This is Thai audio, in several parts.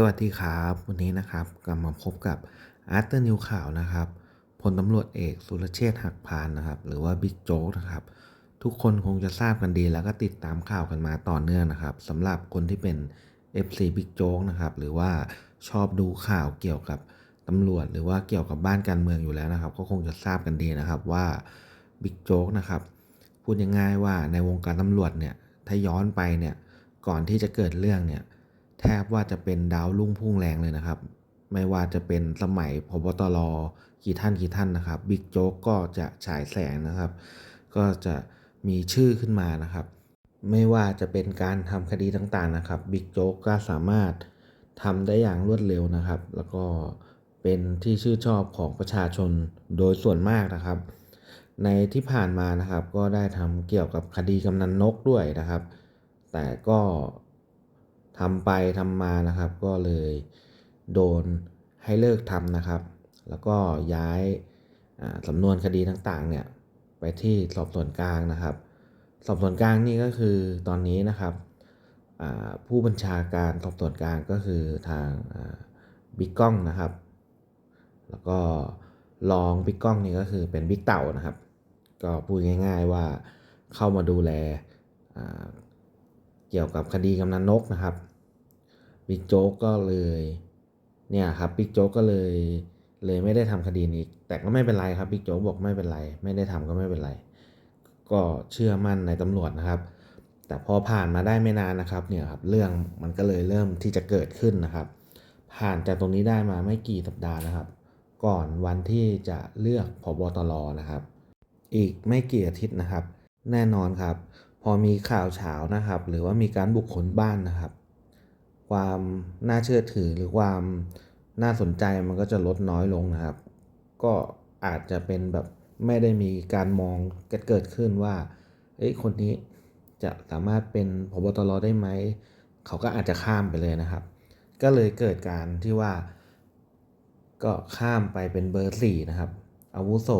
สวัสดีครับ วันนี้นะครับกลับมาพบกับอาร์ตนิวข่าวนะครับพลตำรวจเอกสุรเชษฐ์หักพานนะครับ หรือว่าบิ๊กโจ๊กนะครับ ทุกคนคงจะทราบกันดีแล้วก็ติดตามข่าวกันมาต่อเนื่องนะครับสำหรับคนที่เป็น FC บิ๊กโจ๊กนะครับ หรือว่าชอบดูข่าวเกี่ยวกับตำรวจ หรือว่าเกี่ยวกับบ้านการเมืองอยู่แล้วนะครับ ก็คงจะทราบกันดีนะครับว่าบิ๊กโจ๊กนะครับพูดง่ายๆว่าในวงการตำรวจเนี่ยถ้าย้อนไปเนี่ยก่อนที่จะเกิดเรื่องเนี่ย แทบว่าจะเป็นดาวรุ่งพุ่งแรงเลยนะครับ ไม่ว่าจะเป็นสมัยพบตรกี่ท่านกี่ท่านนะครับบิ๊กโจ๊กก็จะฉายแสงนะครับ ก็จะมีชื่อขึ้นมานะครับ ไม่ว่าจะเป็นการทำคดีต่างๆนะครับบิ๊กโจ๊กก็สามารถทำได้อย่างรวดเร็วนะครับ แล้วก็เป็นที่ชื่นชอบของประชาชนโดยส่วนมากนะครับ ในที่ผ่านมานะครับก็ได้ทำเกี่ยวกับคดีกำนันนกด้วยนะครับ แต่ก็ ทำไปทำมานะครับ ก็เลยโดนให้เลิกทำนะครับ แล้วก็ย้ายอ่าสำนวนคดีต่างๆเนี่ยไปที่สอบสวนกลางนะครับ สอบสวนกลางนี่ก็คือตอนนี้นะครับอ่าผู้บัญชาการสอบสวนกลางก็คือทางบิ๊กก้องนะครับ แล้วก็รองบิ๊กก้องนี่ก็คือเป็นบิ๊กเต่านะครับ ก็พูดง่าย ๆว่าเข้ามาดูแลอ่าเกี่ยวกับคดีกำนันนกนะครับ บิ๊กโจ๊กก็เลยเนี่ยครับบิ๊กโจ๊กก็เลยเลยไม่ได้ทำคดีนี้ แต่ก็ไม่เป็นไรครับบิ๊กโจ๊กบอกไม่เป็นไร ไม่ได้ทำก็ไม่เป็นไร ก็เชื่อมั่นในตำรวจนะครับ แต่พอผ่านมาได้ไม่นานนะครับเนี่ยครับเรื่องมันก็เลยเริ่มที่จะเกิดขึ้นนะครับ ผ่านจากตรงนี้ได้มาไม่กี่สัปดาห์นะครับ ก่อนวันที่จะเลือกพบตรนะครับ อีกไม่กี่อาทิตย์นะครับ แน่นอนครับ พอมีข่าวเฉานะครับ หรือว่ามีการบุกค้นบ้านนะครับ ความน่าเชื่อถือหรือความน่าสนใจมันก็จะลดน้อยลงนะครับ ก็อาจจะเป็นแบบไม่ได้มีการมองเกิดขึ้นว่าเอ้ยคนนี้จะสามารถเป็นพบตรได้ไหม เขาก็อาจจะข้ามไปเลยนะครับ ก็เลยเกิดการที่ว่า ก็ข้ามไปเป็นเบอร์สี่นะครับ อาวุโส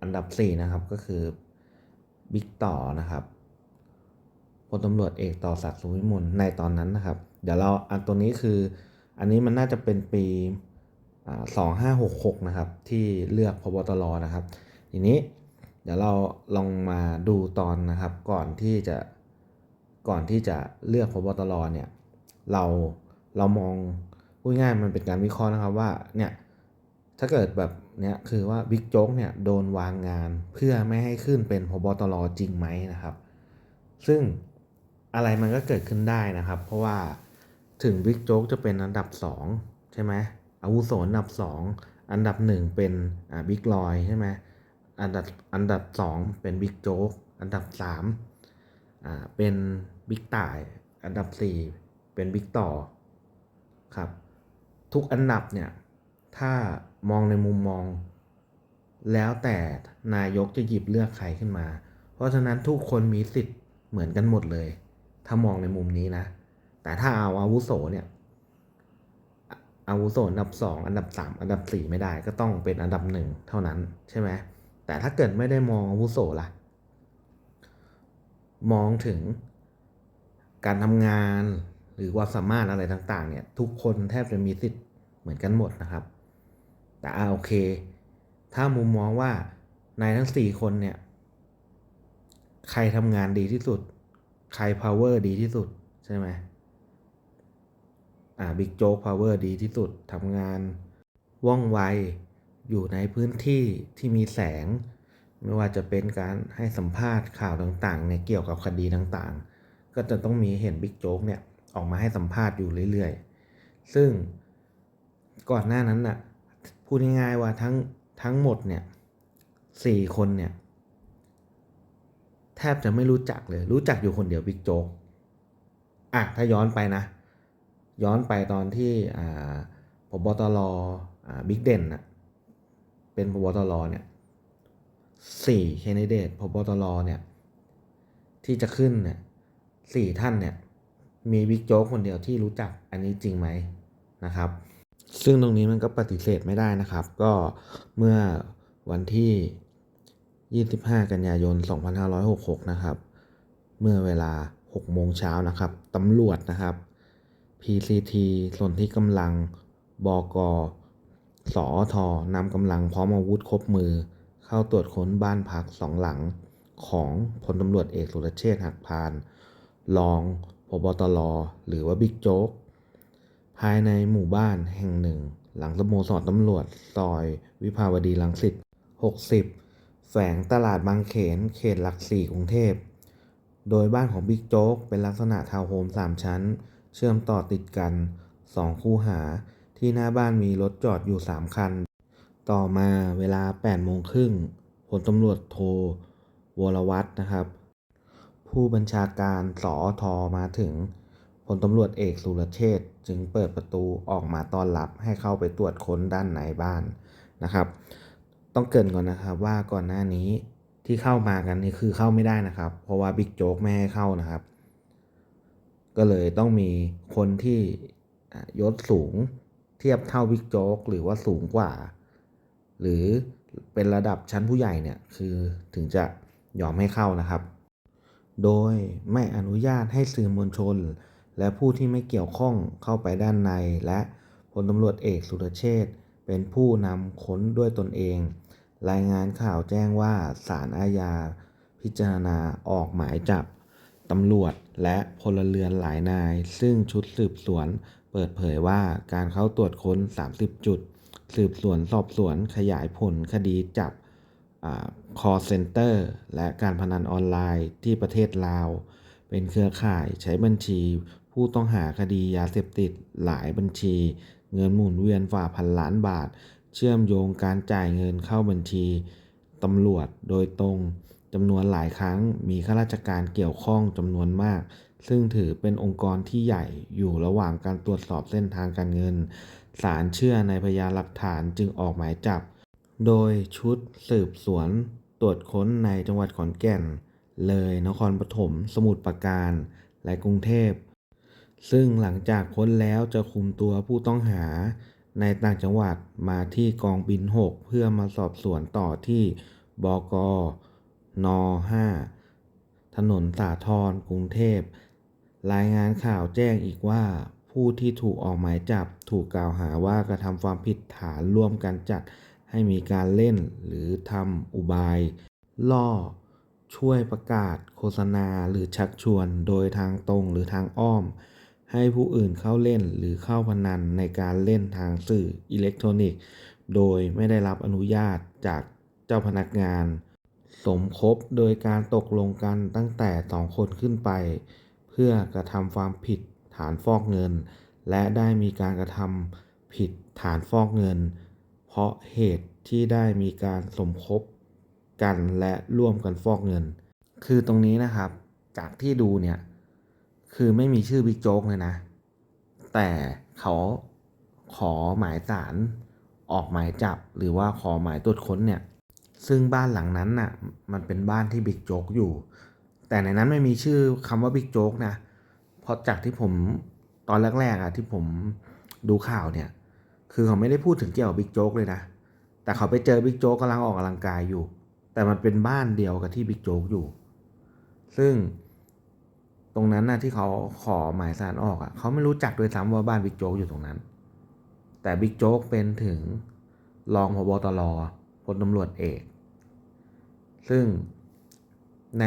อันดับสี่นะครับก็คือบิ๊กต่อนะครับพลตำรวจเอกต่อศักดิ์สุวิมลในตอนนั้นนะครับ เดี๋ยวเราอันตัวนี้คือ อันนี้มันน่าจะเป็นปีสองห้าหกหกนะครับ ที่เลือกพบตรนะครับ ทีนี้เดี๋ยวเราลองมาดูตอนนะครับ ก่อนที่จะก่อนที่จะเลือกพบตรเนี่ย เราเรามองพูดง่ายมันเป็นการวิเคราะห์นะครับว่าเนี่ยถ้าเกิดแบบเนี้ยคือว่าบิ๊กโจ๊กเนี่ยโดนวางงานเพื่อไม่ให้ขึ้นเป็นพบตรจริงไหมนะครับ ซึ่งอะไรมันก็เกิดขึ้นได้นะครับ เพราะว่า ถึงบิ๊กโจ๊กจะเป็นอันดับ 2 ใช่ไหมอาวุโสอันดับ 2 อันดับ 1 เป็นอ่าบิ๊กลอยใช่ไหมอันดับอันดับ 2 เป็นบิ๊กโจ๊กอันดับ3อ่าเป็นบิ๊กต่าย อันดับ 4 เป็นบิ๊กต่อครับทุกอันดับเนี่ยถ้ามองในมุมมอง แล้วแต่นายกจะหยิบเลือกใครขึ้นมา เพราะฉะนั้นทุกคนมีสิทธิ์เหมือนกันหมดเลย ถ้ามองในมุมนี้นะ แต่ถ้าเอาอาวุโสเนี่ยอาวุโสอันดับสองอันดับสามอันดับสี่ไม่ได้ก็ต้องเป็นอันดับหนึ่งเท่านั้นใช่ไหมแต่ถ้าเกิดไม่ได้มองอาวุโสล่ะ มองถึงการทำงานหรือความสามารถอะไรต่างๆ เนี่ยทุกคนแทบจะมีสิทธิ์เหมือนกันหมดนะครับ แต่อ่าโอเค ถ้ามุมมองว่าในทั้งสี่คนเนี่ย ใครทำงานดีที่สุด ใคร power ดีที่สุดใช่ไหม อ่าบิ๊กโจ๊ก power ดีที่สุดทำงาน ว่องไว อยู่ในพื้นที่ที่มีแสง ไม่ว่าจะเป็นการให้สัมภาษณ์ข่าวต่างๆเนี่ยเกี่ยวกับคดีต่างๆ ก็จะต้องมีเห็นบิ๊กโจ๊กเนี่ยออกมาให้สัมภาษณ์อยู่เรื่อยๆ ซึ่งก่อนหน้านั้นน่ะพูดง่ายๆว่าทั้งทั้งหมดเนี่ยสี่คนเนี่ยแทบจะไม่รู้จักเลย รู้จักอยู่คนเดียวบิ๊กโจ๊กอะถ้าย้อนไปนะ ย้อนไปตอนที่อ่าพบตรบิ๊กเด่นนะเป็นพบตรเนี่ยสี่แคนดิเดตพบตรเนี่ยที่จะขึ้นเนี่ยสี่ท่านเนี่ยมีบิ๊กโจ๊กคนเดียวที่รู้จักอันนี้จริงไหมนะครับ ซึ่งตรงนี้มันก็ปฏิเสธไม่ได้นะครับ ก็เมื่อวันที่ 25 กันยายน 2566 นะครับ เมื่อเวลา 6 โมงเช้านะครับตำรวจนะครับ PCT ส่วนที่กำลัง บก สอทนำกำลังพร้อมอาวุธครบมือ เข้าตรวจค้นบ้านพักสองหลังของพลตำรวจเอกสุรเชษฐ์หักพาน รองพบตรหรือว่าบิ๊กโจ๊ก ภายในหมู่บ้านแห่งหนึ่ง หลังสโมสรตำรวจซอยวิภาวดีรังสิต60 แฝงตลาดบางเขน เขตหลักสี่กรุงเทพ โดยบ้านของบิ๊กโจ๊กเป็นลักษณะทาวน์โฮมสามชั้น เชื่อมต่อติดกัน 2 คูหา ที่หน้าบ้านมีรถจอดอยู่ 3 คัน ต่อมาเวลา8โมงครึ่งพลตำรวจโทวรวัฒน์นะครับ ผู้บัญชาการสอทอมาถึงพลตำรวจเอกสุรเชษจึงเปิดประตูออกมาต้อนรับให้เข้าไปตรวจค้นด้านในบ้านนะครับ ต้องเกรินก่อนนะครับว่าก่อนหน้านี้ที่เข้ามากันนี่คือเข้าไม่ได้นะครับ เพราะว่าบิ๊กโจ๊กไม่ให้เข้านะครับ ก็เลยต้องมีคนที่ยศสูงเทียบเท่าบิ๊กโจ๊กหรือว่าสูงกว่า หรือเป็นระดับชั้นผู้ใหญ่เนี่ยคือถึงจะยอมให้เข้านะครับ โดยไม่อนุญาตให้สื่อมวลชน และผู้ที่ไม่เกี่ยวข้องเข้าไปด้านใน และพลตำรวจเอกสุรเชษเป็นผู้นำค้นด้วยตนเอง รายงานข่าวแจ้งว่าศาลอาญาพิจารณาออกหมายจับตำรวจ และพลเรือนหลายนาย ซึ่งชุดสืบสวนเปิดเผยว่าการเข้าตรวจค้น 30 จุด สืบสวนสอบสวนขยายผลคดีจับคอร์เซนเตอร์ และการพนันออนไลน์ที่ประเทศลาว เป็นเครือข่ายใช้บัญชี ผู้ต้องหาคดียาเสพติดหลายบัญชี เงินหมุนเวียนฝ่าพันล้านบาท เชื่อมโยงการจ่ายเงินเข้าบัญชีตำรวจโดยตรง จำนวนหลายครั้งมีข้าราชการเกี่ยวข้องจำนวนมาก ซึ่งถือเป็นองค์กรที่ใหญ่อยู่ระหว่างการตรวจสอบเส้นทางการเงินศาลเชื่อในพยานหลักฐานจึงออกหมายจับ โดยชุดสืบสวนตรวจค้นในจังหวัดขอนแก่น เลยนครปฐมสมุทรปราการ และกรุงเทพ ซึ่งหลังจากค้นแล้วจะคุมตัวผู้ต้องหาในต่างจังหวัดมาที่กองบิน 6 เพื่อมาสอบสวนต่อที่บก น5ถนนสาทรกรุงเทพ รายงานข่าวแจ้งอีกว่า ผู้ที่ถูกออกหมายจับถูกกล่าวหาว่ากระทำความผิดฐานร่วมกันจัดให้มีการเล่นหรือทำอุบาย ล่อ ช่วยประกาศ โฆษณาหรือชักชวน โดยทางตรงหรือทางอ้อม ให้ผู้อื่นเข้าเล่นหรือเข้าพนันในการเล่นทางสื่ออิเล็กทรอนิกส์ โดยไม่ได้รับอนุญาตจากเจ้าพนักงาน สมคบโดยการตกลงกันตั้งแต่สองคนขึ้นไป เพื่อกระทำความผิดฐานฟอกเงิน และได้มีการกระทำผิดฐานฟอกเงิน เพราะเหตุที่ได้มีการสมคบกันและร่วมกันฟอกเงิน คือตรงนี้นะครับ จากที่ดูเนี่ย คือไม่มีชื่อบิ๊กโจ๊กเลยนะ แต่เขาขอหมายสารออกหมายจับหรือว่าขอหมายตรวจค้นเนี่ย ซึ่งบ้านหลังนั้นน่ะมันเป็นบ้านที่บิ๊กโจ๊กอยู่ แต่ในนั้นไม่มีชื่อคำว่าบิ๊กโจ๊กนะเพราะจากที่ผมตอนแรกๆอะที่ผมดูข่าวเนี่ย คือเขาไม่ได้พูดถึงเกี่ยวกับบิ๊กโจ๊กเลยนะ แต่เขาไปเจอบิ๊กโจ๊กกำลังออกกำลังกายอยู่ แต่มันเป็นบ้านเดียวกับที่บิ๊กโจ๊กอยู่ ซึ่งตรงนั้นน่ะที่เขาขอหมายสารออกอะเขาไม่รู้จักด้วยซ้ำว่าบ้านบิ๊กโจ๊กอยู่ตรงนั้น แต่บิ๊กโจ๊กเป็นถึงรองพบตรพลตำรวจเอก ซึ่งใน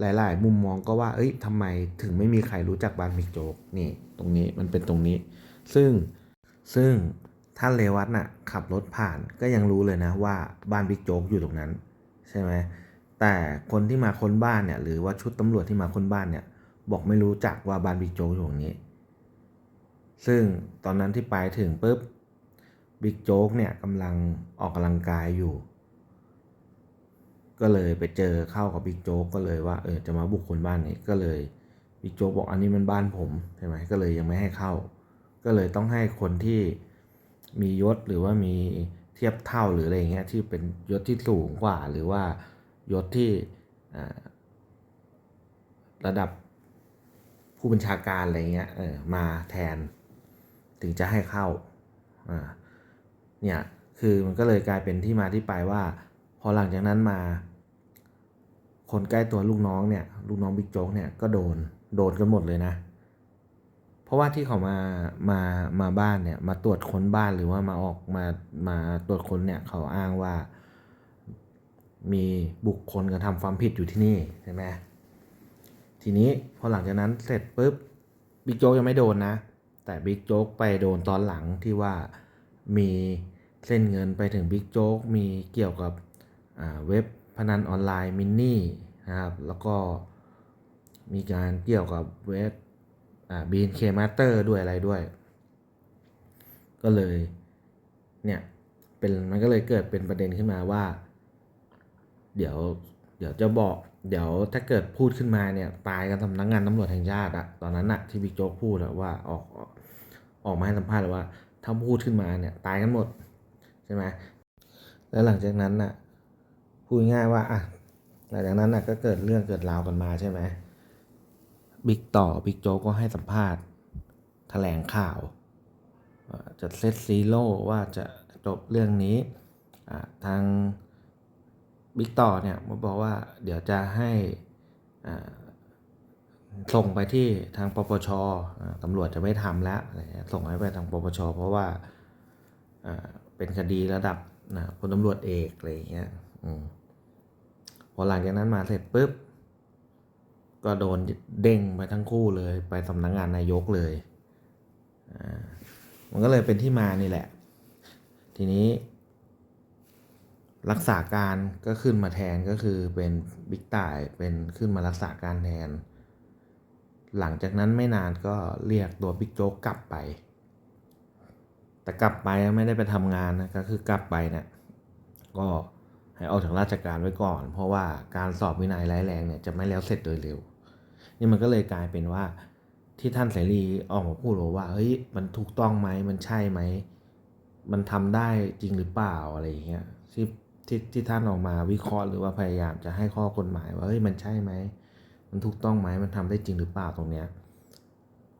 หลาย ๆ มุมมองก็ว่า เอ้ยทำไมถึงไม่มีใครรู้จักบ้านบิ๊กโจ๊กนี่ ตรงนี้มันเป็นตรงนี้ ซึ่งซึ่งท่านเลวัตน่ะขับรถผ่านก็ยังรู้เลยนะว่าบ้านบิ๊กโจ๊กอยู่ตรงนั้น ใช่ไหมแต่คนที่มาค้นบ้านเนี่ยหรือว่าชุดตำรวจที่มาค้นบ้านเนี่ย บอกไม่รู้จักว่าบ้านบิ๊กโจ๊กอยู่ตรงนี้ ซึ่งตอนนั้นที่ไปถึงปุ๊บบิ๊กโจ๊กเนี่ยกำลังออกกำลังกายอยู่ ก็เลยไปเจอเข้ากับบิ๊กโจ๊กก็เลยว่าเออจะมาบุกคนบ้านนี้ก็เลยบิ๊กโจ๊กบอกอันนี้มันบ้านผมใช่ไหมก็เลยยังไม่ให้เข้า ก็เลยต้องให้คนที่มียศหรือว่ามีเทียบเท่าหรืออะไรเงี้ยที่เป็นยศที่สูงกว่า หรือว่ายศที่ระดับผู้บัญชาการอะไรเงี้ยเออมาแทนถึงจะให้เข้าอ่าเนี่ยคือมันก็เลยกลายเป็นที่มาที่ไปว่า พอหลังจากนั้นมา คนใกล้ตัวลูกน้องเนี่ยลูกน้องบิ๊กโจ๊กเนี่ยก็โดนโดนกันหมดเลยนะ เพราะว่าที่เขามามามาบ้านเนี่ยมาตรวจค้นบ้านหรือว่ามาออกมามาตรวจค้นเนี่ยเขาอ้างว่า มีบุคคลกระทำความผิดอยู่ที่นี่ใช่ไหมทีนี้พอหลังจากนั้นเสร็จปุ๊บบิ๊กโจ๊กยังไม่โดนนะ แต่บิ๊กโจ๊กไปโดนตอนหลังที่ว่ามีเส้นเงินไปถึงบิ๊กโจ๊กมีเกี่ยวกับเว็บ นันออนไลน์มินนี่นะครับ แล้วก็มีการเกี่ยวกับเว็บอ่า BNK Master ด้วยอะไรด้วย ก็เลยเนี่ยเป็นมันก็เลยเกิดเป็นประเด็นขึ้นมาว่า เดี๋ยวเดี๋ยวจะบอก เดี๋ยวถ้าเกิดพูดขึ้นมาเนี่ยตายกันสำนักงานตำรวจแห่งชาติอะตอนนั้นอะที่บิ๊กโจ๊กพูดอะว่าออกออกมาให้สัมภาษณ์เลยว่าถ้าพูดขึ้นมาเนี่ยตายกันหมดใช่ไหมแล้วหลังจากนั้นน่ะ พูดง่ายว่าอะหลังจากนั้นน่ะก็เกิดเรื่องเกิดราวกันมาใช่ไหมบิ๊กต่อบิ๊กโจก็ให้สัมภาษณ์แถลงข่าว จะเซตซีโร่ว่าจะจบเรื่องนี้ทางบิ๊กต่อเนี่ยมาบอกว่าเดี๋ยวจะให้ส่งไปที่ทางปปชตำรวจจะไม่ทำแล้วส่งให้ไปทางปปชเพราะว่าอ่าเป็นคดีระดับนะพลตำรวจเอกอะไรอย่างเงี้ยอืม พอหลังจากนั้นมาเสร็จปุ๊บ ก็โดนเด้งไปทั้งคู่เลยไปสำนักงานนายกเลย มันก็เลยเป็นที่มานี่แหละ ทีนี้ รักษาการก็ขึ้นมาแทนก็คือเป็นบิ๊กต่ายเป็นขึ้นมารักษาการแทน หลังจากนั้นไม่นานก็เรียกตัวบิ๊กโจ๊กกลับไปแต่กลับไปไม่ได้ไปทำงานนะก็คือกลับไปเนี่ยก็ ให้ออกจากราชการไว้ก่อน เพราะว่าการสอบวินัยร้ายแรงเนี่ยจะไม่แล้วเสร็จโดยเร็ว นี่มันก็เลยกลายเป็นว่าที่ท่านเสรีออกมาพูดว่าเฮ้ยมันถูกต้องไหมมันใช่ไหมมันทำได้จริงหรือเปล่าอะไรอย่างเงี้ยที่ที่ที่ท่านออกมาวิเคราะห์หรือว่าพยายามจะให้ข้อกฎหมายว่าเฮ้ยมันใช่ไหมมันถูกต้องไหมมันทำได้จริงหรือเปล่าตรงเนี้ย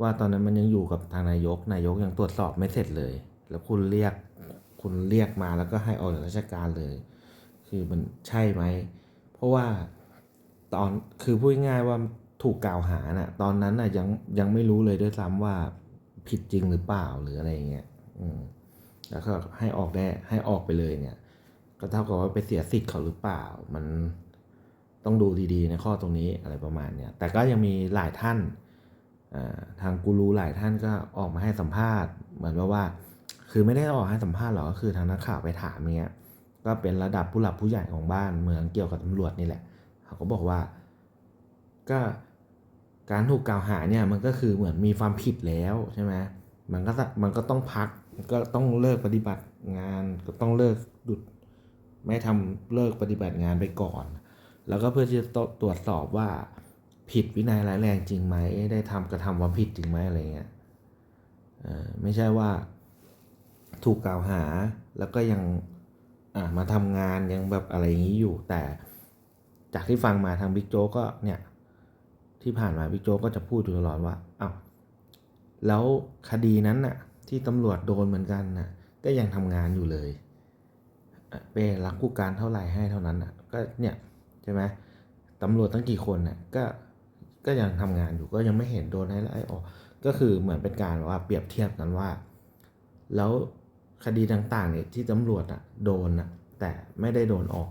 ว่าตอนนั้นมันยังอยู่กับทางนายกนายกยังตรวจสอบไม่เสร็จเลย แล้วคุณเรียกคุณเรียกมาแล้วก็ให้ออกจากราชการเลย คือมันใช่ไหม เพราะว่าตอนคือพูดง่ายว่าถูกกล่าวหาน่ะ ตอนนั้นน่ะยังยังไม่รู้เลยด้วยซ้ำว่าผิดจริงหรือเปล่าหรืออะไรอย่างเงี้ย อืม แล้วก็ให้ออกได้ให้ออกไปเลยเนี่ย ก็เท่ากับว่าไปเสียสิทธิ์เขาหรือเปล่า มันต้องดูดีๆในข้อตรงนี้อะไรประมาณเนี้ยแต่ก็ยังมีหลายท่านทางกูรูหลายท่านก็ออกมาให้สัมภาษณ์ เหมือนว่าว่า คือไม่ได้ออกให้สัมภาษณ์หรอกก็คือทางนักข่าวไปถามเนี้ย ก็เป็นระดับผู้หลักผู้ใหญ่ของบ้านเมืองเกี่ยวกับตำรวจนี่แหละเขาก็บอกว่าก็การถูกกล่าวหาเนี่ยมันก็คือเหมือนมีความผิดแล้วใช่ไหมมันก็มันก็ต้องพักก็ต้องเลิกปฏิบัติงานก็ต้องเลิกดุดไม่ทำเลิกปฏิบัติงานไปก่อน แล้วก็เพื่อที่จะตรวจสอบว่าผิดวินัยร้ายแรงจริงไหมได้ทำกระทำความผิดจริงไหมอะไรเงี้ยไม่ใช่ว่าถูกกล่าวหาแล้วก็ยัง มาทำงานยังแบบอะไรอย่างนี้อยู่ แต่จากที่ฟังมาทางบิ๊กโจ๊กก็เนี่ยที่ผ่านมาบิ๊กโจ๊กก็จะพูดอยู่ตลอดว่าอ้าวแล้วคดีนั้นน่ะ ที่ตำรวจโดนเหมือนกันน่ะ ก็ยังทำงานอยู่เลยเป้รักผู้การเท่าไหร่ให้เท่านั้นน่ะ ก็เนี่ยใช่ไหมตำรวจตั้งกี่คนน่ะก็ก็ยังทำงานอยู่ก็ยังไม่เห็นโดนให้ไล่ออกก็คือเหมือนเป็นการว่าเปรียบเทียบกันว่า แล้ว คดีต่างๆเนี่ยที่ตำรวจอะโดนอะแต่ไม่ได้โดนออก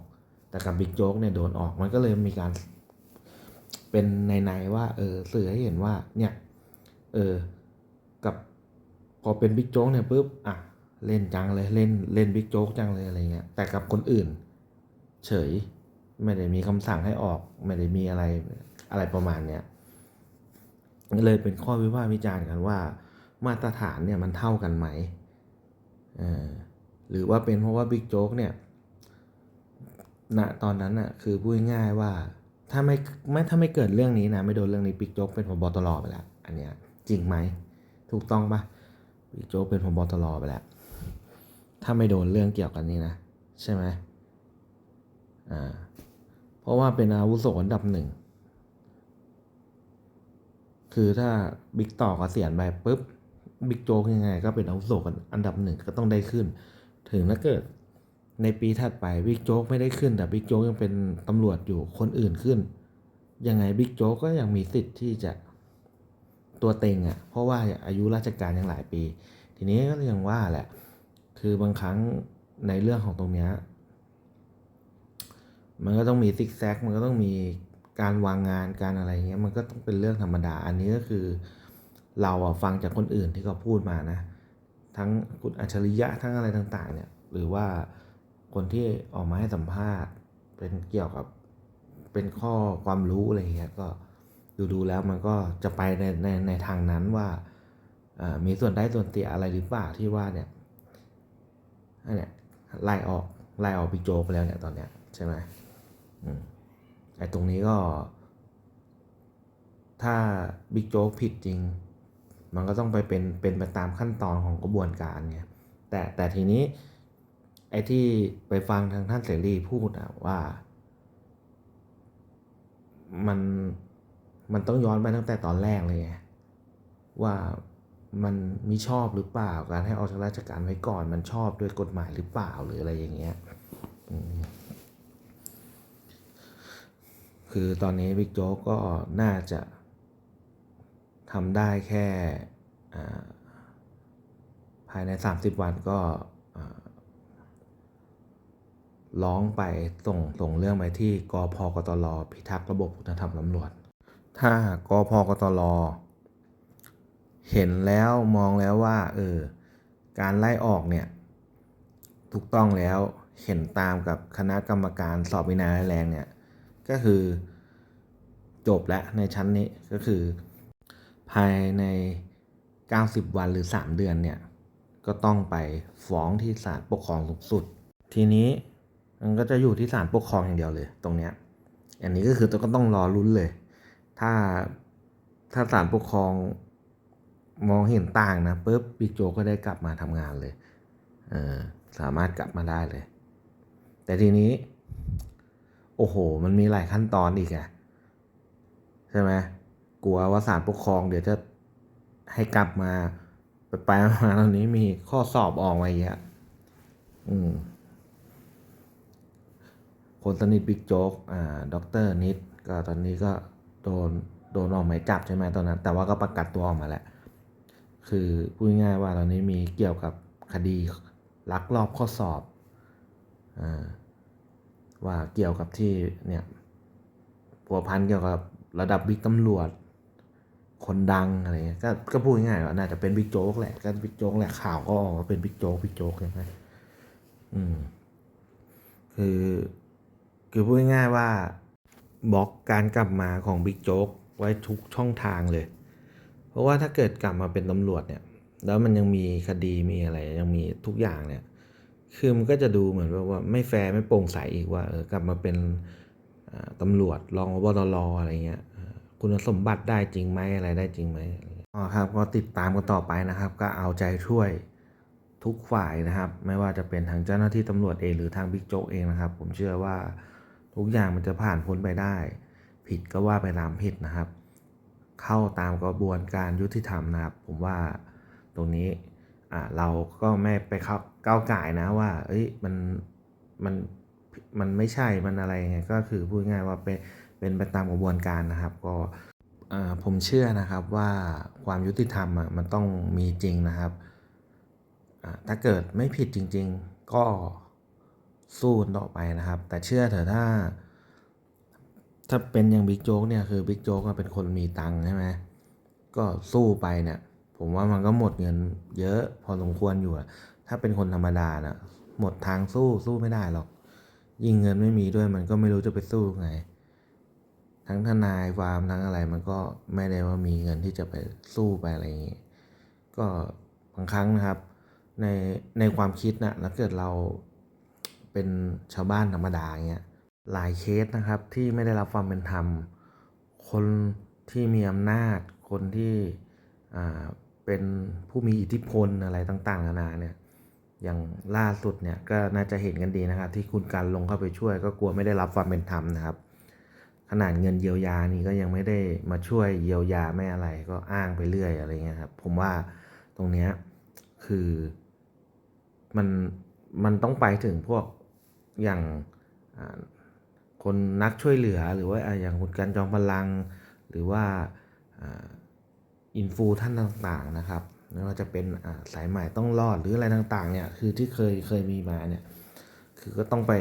แต่กับบิ๊กโจ๊กเนี่ยโดนออกมันก็เลยมีการเป็นในๆว่าเออสื่อให้เห็นว่าเนี่ยเออกับพอเป็นบิ๊กโจ๊กเนี่ยปุ๊บอะเล่นจังเลยเล่นเล่นบิ๊กโจ๊กจังเลยอะไรเงี้ยแต่กับคนอื่น เฉยไม่ได้มีคำสั่งให้ออกไม่ได้มีอะไรอะไรประมาณเนี้ยเลยเป็นข้อวิพากษ์วิจารณ์กันว่า มาตรฐานเนี่ยมันเท่ากันไหม หรือว่าเป็นเพราะว่าบิ๊กโจ๊กเนี่ยณตอนนั้นน่ะคือพูดง่ายว่าถ้าไม่ไม่ถ้าไม่เกิดเรื่องนี้นะไม่โดนเรื่องนี้บิ๊กโจ๊กเป็นผบตรไปแล้วอันเนี้ยจริงไหมถูกต้องปะบิ๊กโจ๊กเป็นผบตรไปแล้วถ้าไม่โดนเรื่องเกี่ยวกันนี้นะ ใช่ไหมอ่าเพราะว่าเป็นอาวุโสอันดับหนึ่งคือถ้าบิ๊กต่อเกษียณไปปุ๊บ บิ๊กโจ๊กยังไง ก็เป็นอาวุโสกันอันดับหนึ่งก็ต้องได้ขึ้น ถึงถ้าเกิดในปีถัดไปบิ๊กโจ๊กไม่ได้ขึ้น แต่บิ๊กโจ๊กยังเป็นตำรวจอยู่คนอื่นขึ้น ยังไงบิ๊กโจ๊กก็ยังมีสิทธิ์ที่จะตัวเต็งอะ่ะเพราะว่าอายุราชการยังหลายปี ทีนี้ก็ยังว่าแหละ คือบางครั้งในเรื่องของตรงเนี้ยมันก็ต้องมีซิกแซกมันก็ต้องมีการวางงานการอะไรเงี้ยมันก็ต้องเป็นเรื่องธรรมดาอันนี้ก็คือ เราฟังจากคนอื่นที่เขาพูดมานะทั้งคุณอัจฉริยะทั้งอะไรต่างๆเนี่ยหรือว่าคนที่ออกมาให้สัมภาษณ์เป็นเกี่ยวกับเป็นข้อความรู้อะไรเงี้ยก็ดูดูๆแล้วมันก็จะไปในในในทางนั้นว่ามีส่วนได้ส่วนเสียอะไรหรือเปล่าที่ว่าเนี่ยอันเนี่ยไล่ออกไล่ออกบิ๊กโจ๊กไปแล้วเนี่ยตอนเนี้ยใช่ไหมอืมไอ้ตรงนี้ก็ ถ้าบิ๊กโจ๊กผิดจริง มันก็ต้องไปเป็นเป็นไปตามขั้นตอนของกระบวนการไงแต่แต่ทีนี้ไอ้ที่ไปฟังทางท่านเสรีพูดอะว่า มันมันต้องย้อนไปตั้งแต่ตอนแรกเลยไงว่ามันมีชอบหรือเปล่าการให้ออกจากราชการไว้ก่อน มันชอบด้วยกฎหมายหรือเปล่าหรืออะไรอย่างเงี้ยคือตอนนี้บิ๊กโจ๊กก็น่าจะ ทำได้แค่าภายใน 30 วันก็ร้องไปส่งส่งเรื่องไปที่กอพกตลพิทักษ์ระบบคุณธรรมตำรวจ ถ้ากอพกตลเห็นแล้วมองแล้วว่าเออการไล่ออกเนี่ยถูกต้องแล้วเห็นตามกับคณะกรรมการสอบวินัยแรงเนี่ยก็คือจบแล้วในชั้นนี้ก็คือ ภายใน 90 วันหรือ 3 เดือนเนี่ย ก็ต้องไปฟ้องที่ศาลปกครองสูงสุด ทีนี้มันก็จะอยู่ที่ศาลปกครองอย่างเดียวเลย ตรงเนี้ย อันนี้ก็คือต้องก็ต้องรอลุ้นเลย ถ้าถ้าศาลปกครองมองเห็นต่างนะปุ๊บบิ๊กโจกก็ได้กลับมาทำงานเลยเออสามารถกลับมาได้เลย แต่ทีนี้ โอ้โห มันมีหลายขั้นตอนอีกอะใช่ไหม กลัวว่าศาลปกครองเดี๋ยวจะให้กลับมาไปไปมาตอนนี้มีข้อสอบออกมาอีกอะอืมคนสนิทบิ๊กโจ๊กอ่าด็อกเตอร์นิดก็ตอนนี้ก็โดนโดนออกหมายจับใช่ไหมตอนนั้น แต่ว่าก็ประกาศตัวออกมาแล้ว คือพูดง่ายว่าตอนนี้มีเกี่ยวกับคดีลักลอบข้อสอบอ่าว่าเกี่ยวกับที่เนี่ยผัวพันเกี่ยวกับระดับบิ๊กตำรวจ คนดังอะไรเงี้ยก็ก็พูดง่ายๆว่าน่าจะเป็นบิ๊กโจ๊กแหละก็บิ๊กโจ๊กแหละข่าวก็ออกว่าเป็นบิ๊กโจ๊กบิ๊กโจ๊กใช่ไหมอืม คือคือพูดง่ายๆว่าบล็อกการกลับมาของบิ๊กโจ๊กไว้ทุกช่องทางเลย เพราะว่าถ้าเกิดกลับมาเป็นตำรวจเนี่ย แล้วมันยังมีคดีมีอะไรยังมีทุกอย่างเนี่ย คือมันก็จะดูเหมือนแบบว่าไม่แฟร์ไม่โปร่งใสอีกว่าเออกลับมาเป็นตำรวจรองวตรอะไรเงี้ย คุณสมบัติได้จริงไหมอะไรได้จริงไหมอ๋อครับก็ติดตามกันต่อไปนะครับ ก็เอาใจช่วยทุกฝ่ายนะครับ ไม่ว่าจะเป็นทางเจ้าหน้าที่ตำรวจเองหรือทางบิ๊กโจ๊กเองนะครับ ผมเชื่อว่าทุกอย่างมันจะผ่านพ้นไปได้ ผิดก็ว่าไปตามผิดนะครับ เข้าตามกระบวนการยุติธรรมนะครับ ผมว่าตรงนี้อ่าเราก็ไม่ไปเข้าก้าวไก่นะว่า เอ้ยมันมันมันไม่ใช่มันอะไรไงก็คือพูดง่ายว่าเป็น เป็นไปตามกระบวนการนะครับ ก็ผมเชื่อนะครับว่าความยุติธรรมมันต้องมีจริงนะครับ ถ้าเกิดไม่ผิดจริง ๆ ก็สู้ต่อไปนะครับ แต่เชื่อเถอะถ้า ถ้าเป็นอย่างบิ๊กโจ๊กเนี่ยคือบิ๊กโจ๊กเป็นคนมีตังค์ใช่ไหมก็สู้ไปเนี่ย ผมว่ามันก็หมดเงินเยอะพอสมควรอยู่ ถ้าเป็นคนธรรมดานะหมดทางสู้สู้ไม่ได้หรอก ยิ่งเงินไม่มีด้วยมันก็ไม่รู้จะไปสู้ไง ทั้งทนายความทั้งอะไรมันก็ไม่ได้ว่ามีเงินที่จะไปสู้ไปอะไรอย่างงี้ก็บางครั้งนะครับ ในในความคิดนะแล้วเกิดเราเป็นชาวบ้านธรรมดาเงี้ยหลายเคสนะครับที่ไม่ได้รับความเป็นธรรม คนที่มีอำนาจ คนที่อ่าเป็นผู้มีอิทธิพลอะไรต่างๆนานาเนี่ยอย่างล่าสุดเนี่ยก็น่าจะเห็นกันดีนะครับ ที่คุณการลงเข้าไปช่วยก็กลัวไม่ได้รับความเป็นธรรมนะครับ ขนาดเงินเยียวยานี่ก็ยังไม่ได้มาช่วยเยียวยาไม่อะไรก็อ้างไปเรื่อยอะไรเงี้ยครับผมว่าตรงเนี้ยคือมันมันต้องไปถึงพวกอย่างคนนักช่วยเหลือหรือว่าอย่างคุณกันจอมพลัง หรือว่าอินฟูท่านต่างๆนะครับไม่ว่าจะเป็นสายใหม่ต้องรอดหรืออะไรต่างๆเนี่ยคือที่เคยเคยมีมาเนี่ยคือก็ต้องไป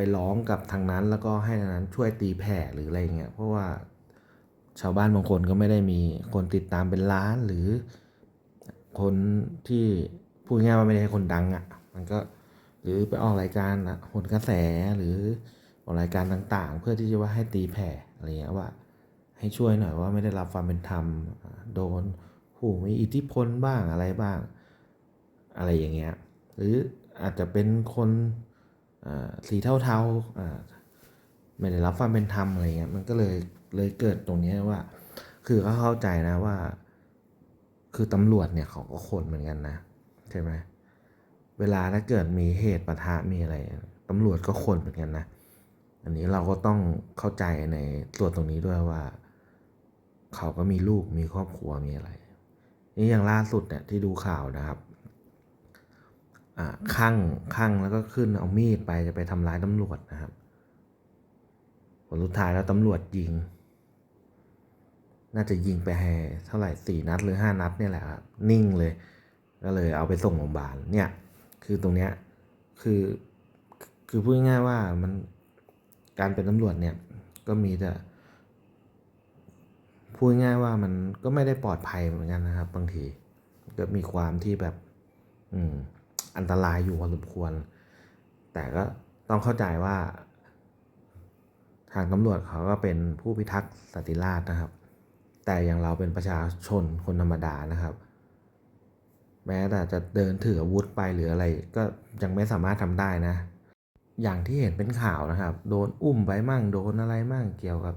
ไปร้องกับทางนั้น แล้วก็ให้ทางนั้นช่วยตีแผ่หรืออะไรเงี้ยเพราะว่าชาวบ้านบางคนก็ไม่ได้มีคนติดตามเป็นล้านหรือคนที่พูดง่ายว่าไม่ได้คนดังอะ่ะ มันก็หรือไปออกรายการอะหนกระแสหรือออกรายการต่างๆ เพื่อที่จะว่าให้ตีแผ่อะไรเงี้ยว่า ให้ช่วยหน่อยว่าไม่ได้รับความเป็นธรรมโดนผู้มีอิทธิพลบ้างอะไรบ้าง อะไรอย่างเงี้ยหรืออาจจะเป็นคน สีเทาๆไม่ได้รับความเป็นธรรมอะไรเงี้ยมันก็เลยเลยเกิดตรงนี้ว่า คือเขาเข้าใจนะว่า คือตำรวจเนี่ยเขาก็คนเหมือนกันนะใช่ไหมเวลาถ้าเกิดมีเหตุปะทะมีอะไรตำรวจก็คนเหมือนกันนะอันนี้เราก็ต้องเข้าใจในส่วนตรงนี้ด้วยว่า เขาก็มีลูกมีครอบครัวมีอะไรนี่อย่างล่าสุดเนี่ยที่ดูข่าวนะครับ ข้างข้างแล้วก็ขึ้นเอามีดไปจะไปทำร้ายตำรวจนะครับผลสุดท้ายแล้วตำรวจยิง น่าจะยิงไปให้เท่าไหร่สี่นัดหรือห้านัดเนี่ยแหละครับนิ่งเลย ก็เลยเอาไปส่งโรงพยาบาลเนี่ย คือตรงเนี้ยคือคือพูดง่ายว่ามันการเป็นตำรวจเนี่ยก็มีแต่พูดง่ายว่ามันก็ไม่ได้ปลอดภัยเหมือนกันนะครับ บางทีก็มีความที่แบบ อืม อันตรายอยู่พอสมควร แต่ก็ต้องเข้าใจว่า ทางตำรวจเขาก็เป็นผู้พิทักษ์สันติราษฎร์นะครับ แต่อย่างเราเป็นประชาชนคนธรรมดานะครับ แม้แต่จะเดินถืออาวุธไปหรืออะไร ก็ยังไม่สามารถทำได้นะ อย่างที่เห็นเป็นข่าวนะครับ โดนอุ้มไปมั่งโดนอะไรมั่งเกี่ยวกับ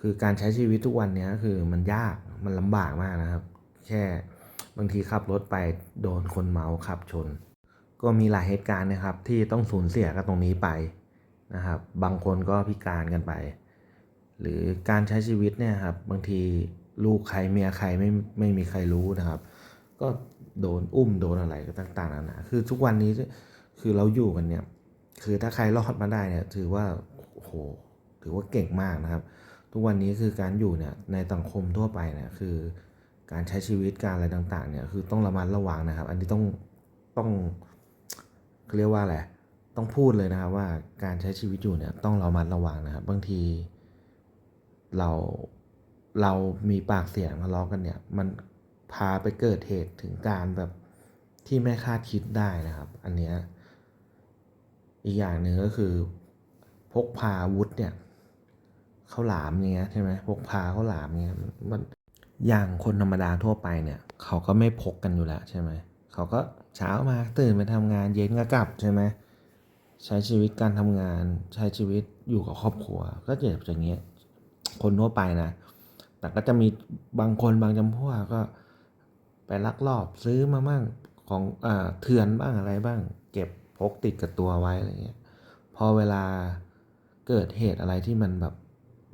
คือการใช้ชีวิตทุกวันนี้คือมันยากมันลำบากมากนะครับ แค่บางทีขับรถไปโดนคนเมาขับชน ก็มีหลายเหตุการณ์นะครับที่ต้องสูญเสียกับตรงนี้ไปนะครับ บางคนก็พิการกันไป หรือการใช้ชีวิตเนี่ยครับบางทีลูกใครเมียใครไม่ไม่มีใครรู้นะครับ ก็โดนอุ้มโดนอะไรก็ต่างๆนานาคือทุกวันนี้คือเราอยู่กันเนี่ยคือถ้าใครรอดมาได้เนี่ยถือว่าโอ้โหถือว่าเก่งมากนะครับ ทุกวันนี้คือการอยู่เนี่ยในสังคมทั่วไปเนี่ยคือการใช้ชีวิตการอะไรต่างๆเนี่ยคือต้องระมัดระวังนะครับ อันนี้ต้องต้อง เรียกว่าอะไรต้องพูดเลยนะครับว่าการใช้ชีวิตอยู่เนี่ยต้องเระมัดระวังนะครับ บางที เราเรามีปากเสียงทะเลาะกันเนี่ย มันพาไปเกิดเหตุถึงการแบบที่ไม่คาดคิดได้นะครับ อันเนี้ยอีกอย่างหนึ่งก็คือ พกพาอาวุธเนี่ยข้าวหลามเงี้ยใช่ไหมพกพาข้าวหลามเงี้ยมันอย่างคนธรรมดาทั่วไปเนี่ย เขาก็ไม่พกกันอยู่แล้วใช่ไหม เขาก็เช้ามาตื่นไปทำงานเย็นก็กลับใช่ไหมใช้ชีวิตการทำงานใช้ชีวิตอยู่กับครอบครัว ก็จะแบบอย่างเงี้ยคนทั่วไปนะ แต่ก็จะมีบางคนบางจำพวกก็ไปลักลอบซื้อมาบ้างของอ่าเถื่อนบ้างอะไรบ้าง เก็บพกติดกับตัวไว้อะไรเงี้ยพอเวลาเกิดเหตุอะไรที่มันแบบ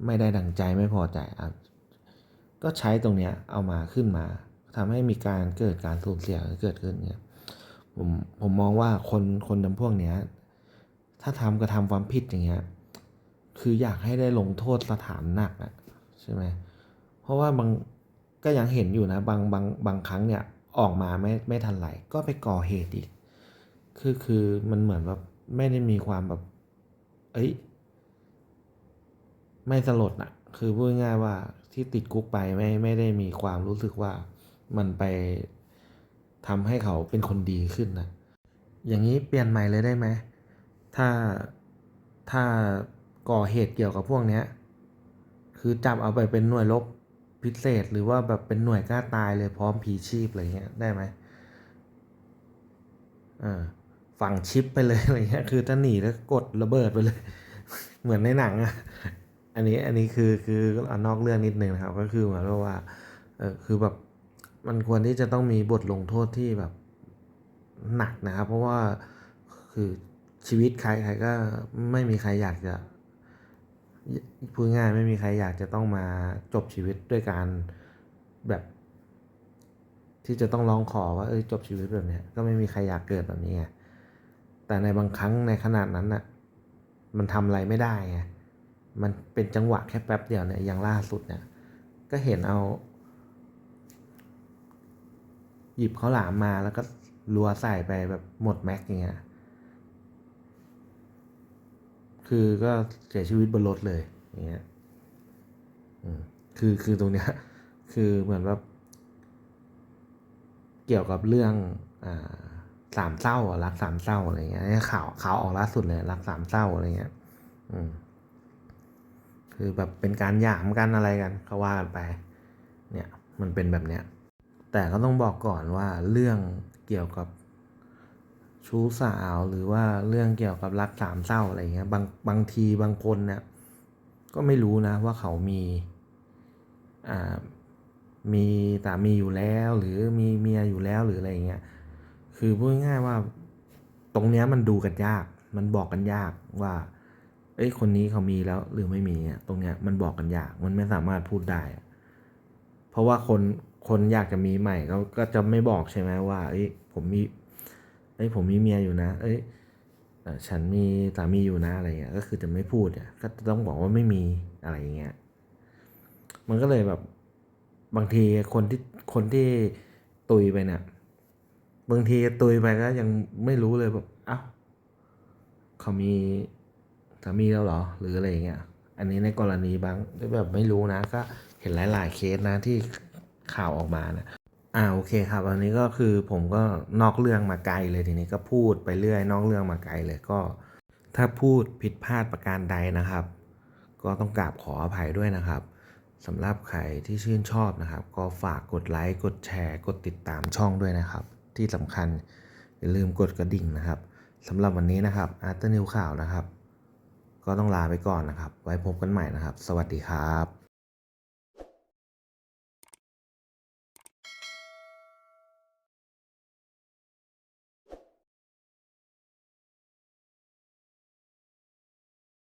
ไม่ได้ดังใจไม่พอใจอะก็ใช้ตรงเนี้ยเอามาขึ้นมา ทำให้มีการเกิดการสูญเสียเกิดขึ้นเนี่ยผมผมมองว่าคนคนจำพวกเนี้ยถ้าทำกระทำความผิดอย่างเงี้ยคืออยากให้ได้ลงโทษสถานหนักอะใช่ไหมเพราะว่าบางก็ยังเห็นอยู่นะบางบางบางครั้งเนี่ยออกมาไม่ไม่ทันไหลก็ไปก่อเหตุอีก คือคือมันเหมือนแบบไม่ได้มีความแบบ เอ้ย ไม่สลดอะคือพูดง่ายว่าที่ติดคุกไปไม่ไม่ได้มีความรู้สึกว่า มันไปทำให้เขาเป็นคนดีขึ้นนะ อย่างนี้เปลี่ยนใหม่เลยได้ไหม ถ้าถ้าก่อเหตุเกี่ยวกับพวกเนี้ย คือจับเอาไปเป็นหน่วยรบพิเศษ หรือว่าแบบเป็นหน่วยกล้าตายเลยพร้อมผีชีพอะไรเงี้ยได้ไหมอ่าฝังชิปไปเลยอะไรเงี้ย คือถ้าหนีแล้วกดระเบิดไปเลย เหมือนในหนังอะอันนี้อันนี้คือคือเอานอกเรื่องนิดนึงนะครับ ก็คือเหมือนว่าเออคือแบบ มันควรที่จะต้องมีบทลงโทษที่แบบหนักนะครับ เพราะว่าคือชีวิตใครใครก็ไม่มีใครอยากจะพูดง่ายไม่มีใครอยากจะต้องมาจบชีวิตด้วยการแบบ ที่จะต้องร้องขอว่าเอ้ยจบชีวิตแบบเนี้ยก็ไม่มีใครอยากเกิดแบบนี้ไงแต่ในบางครั้งในขนาดนั้นน่ะมันทำอะไรไม่ได้ไงมันเป็นจังหวะแค่แป๊บเดียวเนี่ยอย่างล่าสุดเนี่ยก็เห็นเอา หยิบข้าวหลามมาแล้วก็รัวใส่ไปแบบหมดแม็กอย่างเงี้ย คือก็เสียชีวิตบนรถเลยอย่างเงี้ยคือคือตรงเนี้ย คือเหมือนแบบเกี่ยวกับเรื่องอ่าสามเศร้ารักสามเศร้าอะไรเงี้ยข่าวข่าวออกล่าสุดเลยรักสามเศร้าอะไรเงี้ย อืม คือแบบเป็นการหยามกันอะไรกันเขาว่ากันไป เนี่ย มันเป็นแบบเนี้ย แต่ก็ต้องบอกก่อนว่าเรื่องเกี่ยวกับชู้สาวหรือว่าเรื่องเกี่ยวกับรักสามเศร้าอะไรเงี้ยบางบางทีบางคนเนี่ยก็ไม่รู้นะว่าเขามีอ่ามีสามีอยู่แล้ว หรือมีเมียอยู่แล้วหรืออะไรเงี้ยคือพูดง่ายว่าตรงเนี้ยมันดูกันยาก มันบอกกันยากว่า เอ้ยคนนี้เขามีแล้วหรือไม่มีเนี่ยตรงเนี้ยมันบอกกันยากมันไม่สามารถพูดได้ เพราะว่าคน คนอยากจะมีใหม่เขาก็จะไม่บอกใช่ไหมว่า เอ้ยผมมี เอ้ยผมมีเมียอยู่นะ เอ้ยฉันมีสามีอยู่นะอะไรเงี้ย ก็คือจะไม่พูดเนี่ยก็จะต้องบอกว่าไม่มีอะไรเงี้ย มันก็เลยแบบบางทีคนที่คนที่ตุยไปเนี่ย บางทีตุยไปก็ยังไม่รู้เลยแบบเอ้าเขามีสามีแล้วเหรอ หรืออะไรเงี้ย อันนี้ในกรณีบางที่แบบไม่รู้นะ ก็เห็นหลาย ๆ เคสนะที่ ข่าวออกมานะอ่าโอเคครับ อันนี้ก็คือผมก็นอกเรื่องมาไกลเลยทีนี้ก็พูดไปเรื่อย นอกเรื่องมาไกลเลยก็ ถ้าพูดผิดพลาดประการใดนะครับ ก็ต้องกราบขออภัยด้วยนะครับสำหรับใครที่ชื่นชอบนะครับ ก็ฝากกดไลค์กดแชร์ กดติดตามช่องด้วยนะครับ ที่สำคัญอย่าลืมกดกระดิ่งนะครับสำหรับวันนี้นะครับอาร์ตนิวข่าวนะครับ ก็ต้องลาไปก่อนนะครับ ไว้พบกันใหม่นะครับ สวัสดีครับ